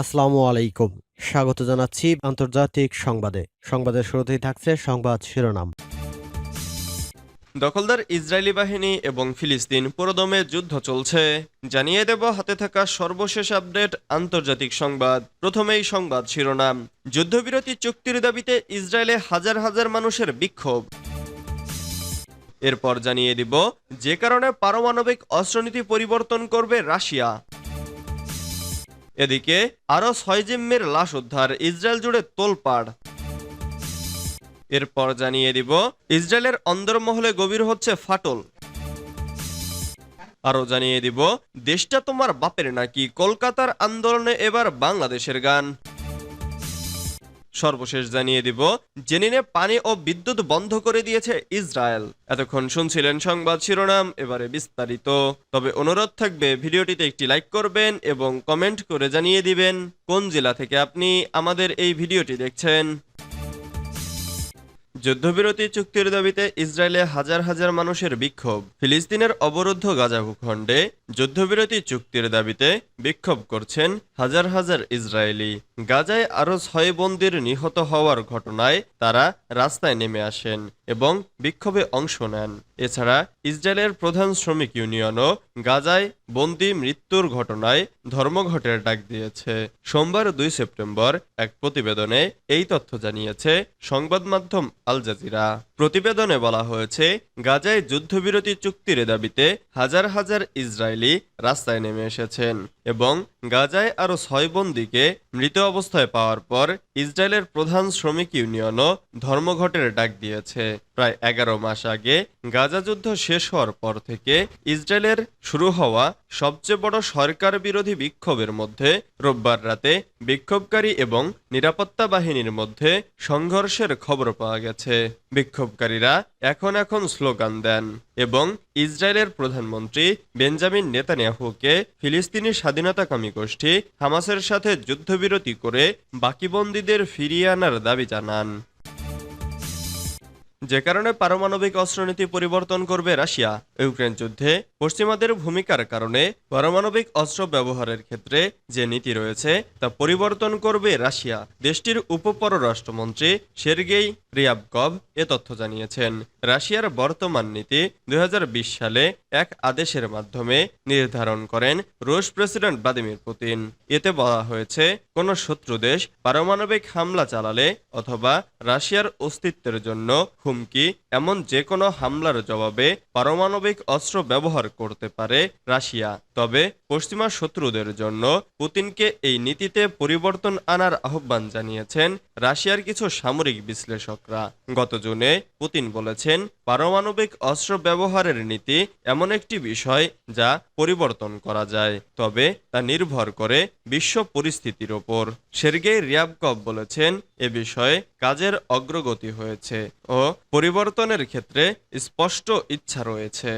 আসসালামু আলাইকুম। স্বাগত জানাচ্ছি আন্তর্জাতিক সংবাদে। সংবাদের শুরুতেই থাকছে সংবাদ শিরোনাম। দখলদার ইসরায়েলি বাহিনী এবং ফিলিস্তিন পুরোদমে যুদ্ধ চলছে। জানিয়ে দেব হাতে থাকা সর্বশেষ আপডেট আন্তর্জাতিক সংবাদ। প্রথমেই সংবাদ শিরোনাম। যুদ্ধবিরতি চুক্তির দাবিতে ইসরায়েলে হাজার হাজার মানুষের বিক্ষোভ। এরপর জানিয়ে দিব, যে কারণে পারমাণবিক অস্ত্রনীতি পরিবর্তন করবে রাশিয়া। এদিকে আরও ছয় জিম্মির লাশ উদ্ধার, ইসরায়েল জুড়ে তোলপাড়। এরপর জানিয়ে দিব, ইসরায়েলের অন্দরমহলে গভীর হচ্ছে ফাটল। আরও জানিয়ে দিব, দেশটা তোমার বাপের নাকি? কলকাতার আন্দোলনে এবার বাংলাদেশের গান। সর্বশেষ জানিয়ে দিব। জেনিনে পানি ও বিদ্যুৎ বন্ধ করে দিয়েছে ইসরায়েল। এতক্ষণ শুনছিলেন সংবাদ শিরোনাম, এবারে বিস্তারিত। তবে অনুরোধ থাকবে, ভিডিওটিতে একটি লাইক করবেন এবং কমেন্ট করে জানিয়ে দিবেন কোন জেলা থেকে আপনি আমাদের এই ভিডিওটি দেখছেন। যুদ্ধবিরতি চুক্তির দাবিতে ইসরায়েলে হাজার হাজার মানুষের বিক্ষোভ। ফিলিস্তিনের অবরুদ্ধ গাজা ভূখণ্ডে যুদ্ধবিরতি চুক্তির দাবিতে বিক্ষোভ করছেন হাজার হাজার ইসরায়েলি গাজায় আরও ছয় বন্দির নিহত হওয়ার ঘটনায় তারা রাস্তায় নেমে আসেন এবং বিক্ষোভে অংশ নেন। এছাড়া ইসরায়েলের প্রধান শ্রমিক ইউনিয়নও গাজায় বন্দি মৃত্যুর ঘটনায় ধর্মঘটের ডাক দিয়েছে। সোমবার দুই সেপ্টেম্বর এক প্রতিবেদনে এই তথ্য জানিয়েছে সংবাদ মাধ্যম আল জাজিরা। প্রতিবেদনে বলা হয়েছে, গাজায় যুদ্ধবিরতি চুক্তির দাবিতে হাজার হাজার ইসরায়েলি রাস্তায় নেমে এসেছেন এবং গাজায় আরও ছয় বন্দিকে মৃত অবস্থায় পাওয়ার পর ইসরায়েলের প্রধান শ্রমিক ইউনিয়নও ধর্মঘটের ডাক দিয়েছে। প্রায় এগারো মাস আগে গাজা যুদ্ধ শেষ হওয়ার পর থেকে ইসরায়েলের শুরু হওয়া সবচেয়ে বড় সরকার বিরোধী বিক্ষোভের মধ্যে রোববার রাতে বিক্ষোভকারী এবং নিরাপত্তা বাহিনীর মধ্যে সংঘর্ষের খবর পাওয়া গেছে। বিক্ষোভকারীরা এখন এখন স্লোগান দেন এবং ইসরায়েলের প্রধানমন্ত্রী বেঞ্জামিন নেতানিয়াহুকে ফিলিস্তিনি স্বাধীনতাকামী গোষ্ঠী হামাসের সাথে যুদ্ধবিরতি করে বাকি বন্দীদের ফিরিয়ে আনার দাবি জানান। যে কারণে পারমাণবিক অস্ত্রনীতি পরিবর্তন করবে রাশিয়া। ইউক্রেন যুদ্ধে পশ্চিমাদের ভূমিকার কারণে পারমাণবিক অস্ত্র ব্যবহারের ক্ষেত্রে যে নীতি রয়েছে, তা পরিবর্তন করবে রাশিয়া। দেশটির উপপররাষ্ট্রমন্ত্রী সের্গেই রিয়াবকভ এ তথ্য জানিয়েছেন। রাশিয়ার বর্তমান নীতি দু হাজার বিশ সালে এক আদেশের মাধ্যমে নির্ধারণ করেন রুশ প্রেসিডেন্ট ভ্লাদিমির পুতিন। এতে বলা হয়েছে, কোন শত্রু দেশ পারমাণবিক হামলা চালালে অথবা রাশিয়ার অস্তিত্বের জন্য হুমকি এমন যে কোনো হামলার জবাবে পারমাণবিক অস্ত্র ব্যবহার করতে পারে রাশিয়া। তবে পশ্চিমা শত্রুদের জন্য পুতিনকে এই নীতিতে পরিবর্তন আনার আহ্বান জানিয়েছেন রাশিয়ার কিছু সামরিক বিশ্লেষকরা। গত জুনে পুতিন বলেছেন, পারমাণবিক অস্ত্র ব্যবহারের নীতি এমন একটি বিষয় যা পরিবর্তন করা যায়, তবে তা নির্ভর করে বিশ্ব পরিস্থিতির ওপর। সের্গেই রিয়াবকভ বলেছেন, এ বিষয়ে কাজের অগ্রগতি হয়েছে ও পরিবর্তনের ক্ষেত্রে স্পষ্ট ইচ্ছা রয়েছে।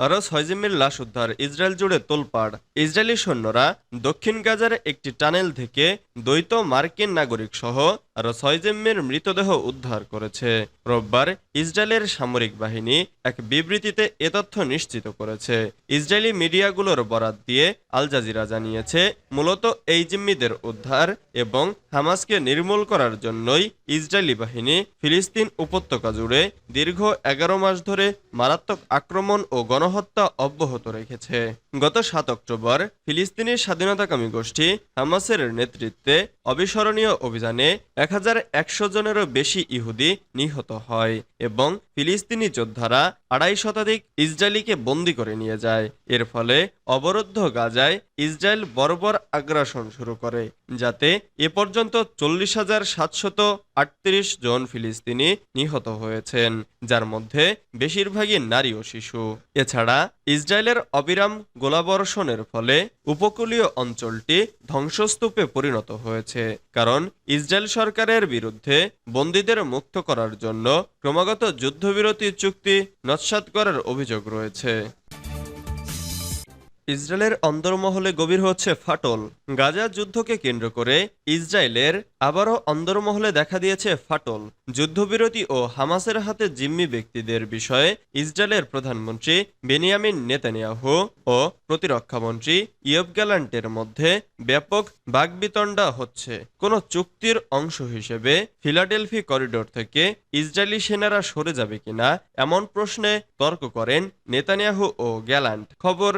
আরও হজিমের লাশ উদ্ধার ইসরায়েল জুড়ে তোলপাড়। ইসরায়েলি সৈন্যরা দক্ষিণ গাজার একটি টানেল থেকে দ্বৈত মার্কিন নাগরিক সহ আরও ছয় মৃতদেহ উদ্ধার করেছে। রোববার ইসরায়েলের সামরিক বাহিনী এক বিবৃতিতে এ তথ্য নিশ্চিত করেছে। ইসরায়েলি মিডিয়াগুলোর বরাত দিয়ে আল জাজিরা জানিয়েছে, মূলত এই জিম্মিদের উদ্ধার এবং হামাসকে নির্মূল করার জন্যই ইসরায়েলি বাহিনী ফিলিস্তিন উপত্যকা জুড়ে দীর্ঘ এগারো মাস ধরে মারাত্মক আক্রমণ ও গণহত্যা অব্যাহত রেখেছে। গত সাত অক্টোবর ফিলিস্তিনি স্বাধীনতাকামী গোষ্ঠী হামাসের নেতৃত্বে অবিস্মরণীয় অভিযানে এক হাজার একশো জনেরও বেশি ইহুদি নিহত হয় এবং ফিলিস্তিনি যোদ্ধারা আড়াই শতাধিক ইসরায়েলিকে বন্দী করে নিয়ে যায়। এর ফলে অবরুদ্ধ গাজায় ইসরায়েল বর্বর আগ্রাসন শুরু করে, যাতে এ পর্যন্ত চল্লিশ হাজার সাতশত আটত্রিশ জন ফিলিস্তিনি নিহত হয়েছেন, যার মধ্যে বেশিরভাগই নারী ও শিশু। এছাড়া ইসরায়েলের অবিরাম গোলাবর্ষণের ফলে উপকূলীয় অঞ্চলটি ধ্বংসস্তূপে পরিণত হয়েছে, কারণ ইসরায়েল সরকারের বিরুদ্ধে বন্দীদের মুক্ত করার জন্য ক্রমাগত যুদ্ধবিরতি চুক্তি নস্যাৎ করার অভিযোগ রয়েছে। ইসরায়েলের অন্দরমহলে গভীর হচ্ছে ফাটল। গাজা যুদ্ধকে কেন্দ্র করে ইসরায়েলের আবারও অন্দরমহলে দেখা দিয়েছে ফাটল। যুদ্ধবিরতি ও হামাসের হাতে জিম্মি ব্যক্তিদের বিষয়ে ইসরায়েলের প্রধানমন্ত্রী বেনিয়ামিন নেতানিয়াহু ও প্রতিরক্ষামন্ত্রী ইয়ব গ্যালান্টের মধ্যে ব্যাপক বাগবিতণ্ডা হচ্ছে। কোনো চুক্তির অংশ হিসেবে ফিলাডেলফি করিডোর থেকে ইসরায়েলি সেনারা সরে যাবে কিনা এমন প্রশ্নে তর্ক করেন নেতানিয়াহু ও গ্যালান্ট। খবর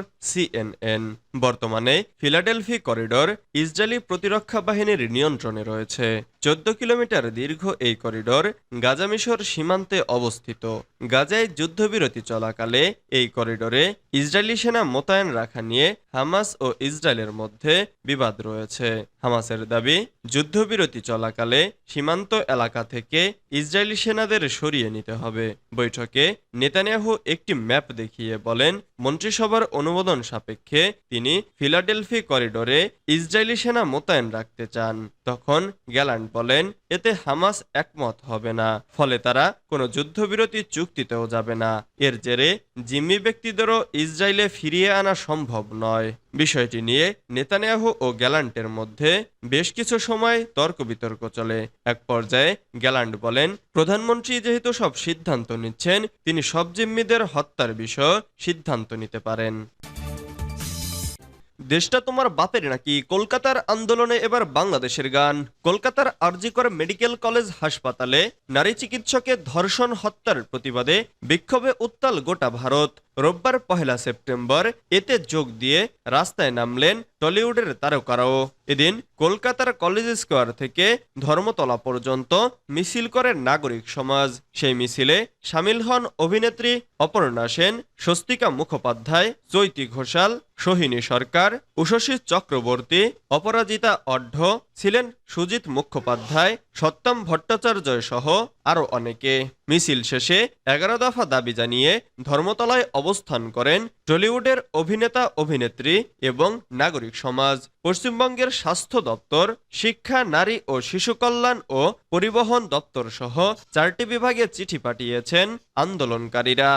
and and বর্তমানে ফিলাডেলফি করিডোর ইসরায়েলি প্রতিরক্ষা বাহিনীর নিয়ন্ত্রণে রয়েছে। চোদ্দ কিলোমিটার দীর্ঘ এই করিডোর গাজা মিশর সীমান্তে অবস্থিত। গাজায় যুদ্ধবিরতি চলাকালে এই করিডোরে ইসরায়েলি সেনা মোতায়েন রাখা নিয়ে হামাস ও ইসরায়েলের মধ্যে বিবাদ রয়েছে। হামাসের দাবি, যুদ্ধবিরতি চলাকালে সীমান্ত এলাকা থেকে ইসরায়েলি সেনাদের সরিয়ে নিতে হবে। বৈঠকে নেতানিয়াহু একটি ম্যাপ দেখিয়ে বলেন, মন্ত্রিসভার অনুমোদন সাপেক্ষে তিনি ফিলাডেলফি করিডোরে ইসরায়েলি সেনা মোতায়েন রাখতে চান। তখন গ্যালান্ট বলেন, এতে হামাস একমত হবে না। ফলে তারা কোনো যুদ্ধবিরতি চুক্তিতেও যাবে না। এর জেরে জিম্মি ব্যক্তিদেরও ইসরায়েলে ফিরিয়ে আনা সম্ভব নয়। বিষয়টি নিয়ে নেতানিয়াহু ও গ্যালান্টের মধ্যে বেশ কিছু সময় তর্ক বিতর্ক চলে। এক পর্যায়ে গ্যালান্ট বলেন, প্রধানমন্ত্রী যেহেতু সব সিদ্ধান্ত নিচ্ছেন, তিনি সব জিম্মিদের হত্যার বিষয় সিদ্ধান্ত নিতে পারেন। দেশটা তোমার বাপের নাকি? কলকাতার আন্দোলনে এবার বাংলাদেশের গান। কলকাতার আরজিকর মেডিকেল কলেজ হাসপাতালে নারী চিকিৎসকে ধর্ষণ হত্যার প্রতিবাদে বিক্ষোভে উত্তাল গোটা ভারত। রোববার পহেলা সেপ্টেম্বর এতে যোগ দিয়ে রাস্তায় নামলেন টলিউডের তারকারাও এদিন কলকাতার কলেজ স্কোয়ার থেকে ধর্মতলা পর্যন্ত মিছিল করে নাগরিক সমাজ। সেই মিছিলে সামিল হন অভিনেত্রী অপর্ণা সেন, স্বস্তিকা মুখোপাধ্যায় চৈতি ঘোষাল, সোহিনী সরকার, উষসী চক্রবর্তী, অপরাজিতা অঢ্য ছিলেন সুজিত মুখোপাধ্যায়, সত্যম ভট্টাচার্য সহ আরও অনেকে। মিছিল শেষে এগারো দফা দাবি জানিয়ে ধর্মতলায় অবস্থান করেন টলিউডের অভিনেতা, অভিনেত্রী এবং নাগরিক সমাজ, পশ্চিমবঙ্গের স্বাস্থ্য দপ্তর, শিক্ষা, নারী ও শিশু কল্যাণ ও পরিবহন দপ্তর সহ চারটি বিভাগে চিঠি পাঠিয়েছেন আন্দোলনকারীরা।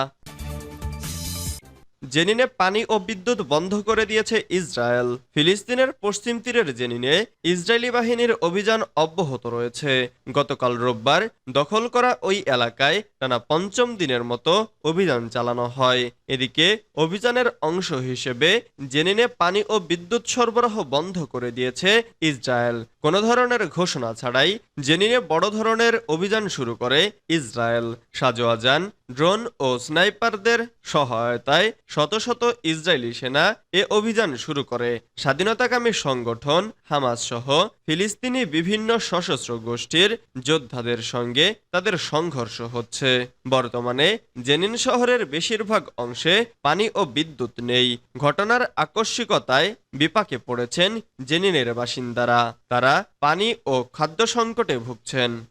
জেনিনে পানি ও বিদ্যুৎ বন্ধ করে দিয়েছে ইসরায়েল। ফিলিস্তিনের পশ্চিম তীরের জেনিনে ইসরায়েলি বাহিনীর অভিযান অব্যাহত রয়েছে। গতকাল রোববার দখল করা ওই এলাকায় টানা পঞ্চম দিনের মতো অভিযান চালানো হয়। এদিকে অভিযানের অংশ হিসেবে জেনিনে পানি ও বিদ্যুৎ সরবরাহ বন্ধ করে দিয়েছে ইসরায়েল। কোনো ধরনের ঘোষণা ছাড়াই জেনিনে বড় ধরনের অভিযান শুরু করে ইসরায়েল। সাজোয়া যান, ড্রোন ও স্নাইপারদের সহায়তায় শত শত ইসরায়েলি সেনা এ অভিযান শুরু করে। স্বাধীনতাকামী সংগঠন হামাস সহ ফিলিস্তিনি বিভিন্ন সশস্ত্র গোষ্ঠীর যোদ্ধাদের সঙ্গে তাদের সংঘর্ষ হচ্ছে। বর্তমানে জেনিন শহরের বেশিরভাগ অংশে পানি ও বিদ্যুৎ নেই। ঘটনার আকস্মিকতায় বিপাকে পড়েছেন জেনিনের বাসিন্দারা। তারা পানি ও খাদ্য সংকটে ভুগছেন।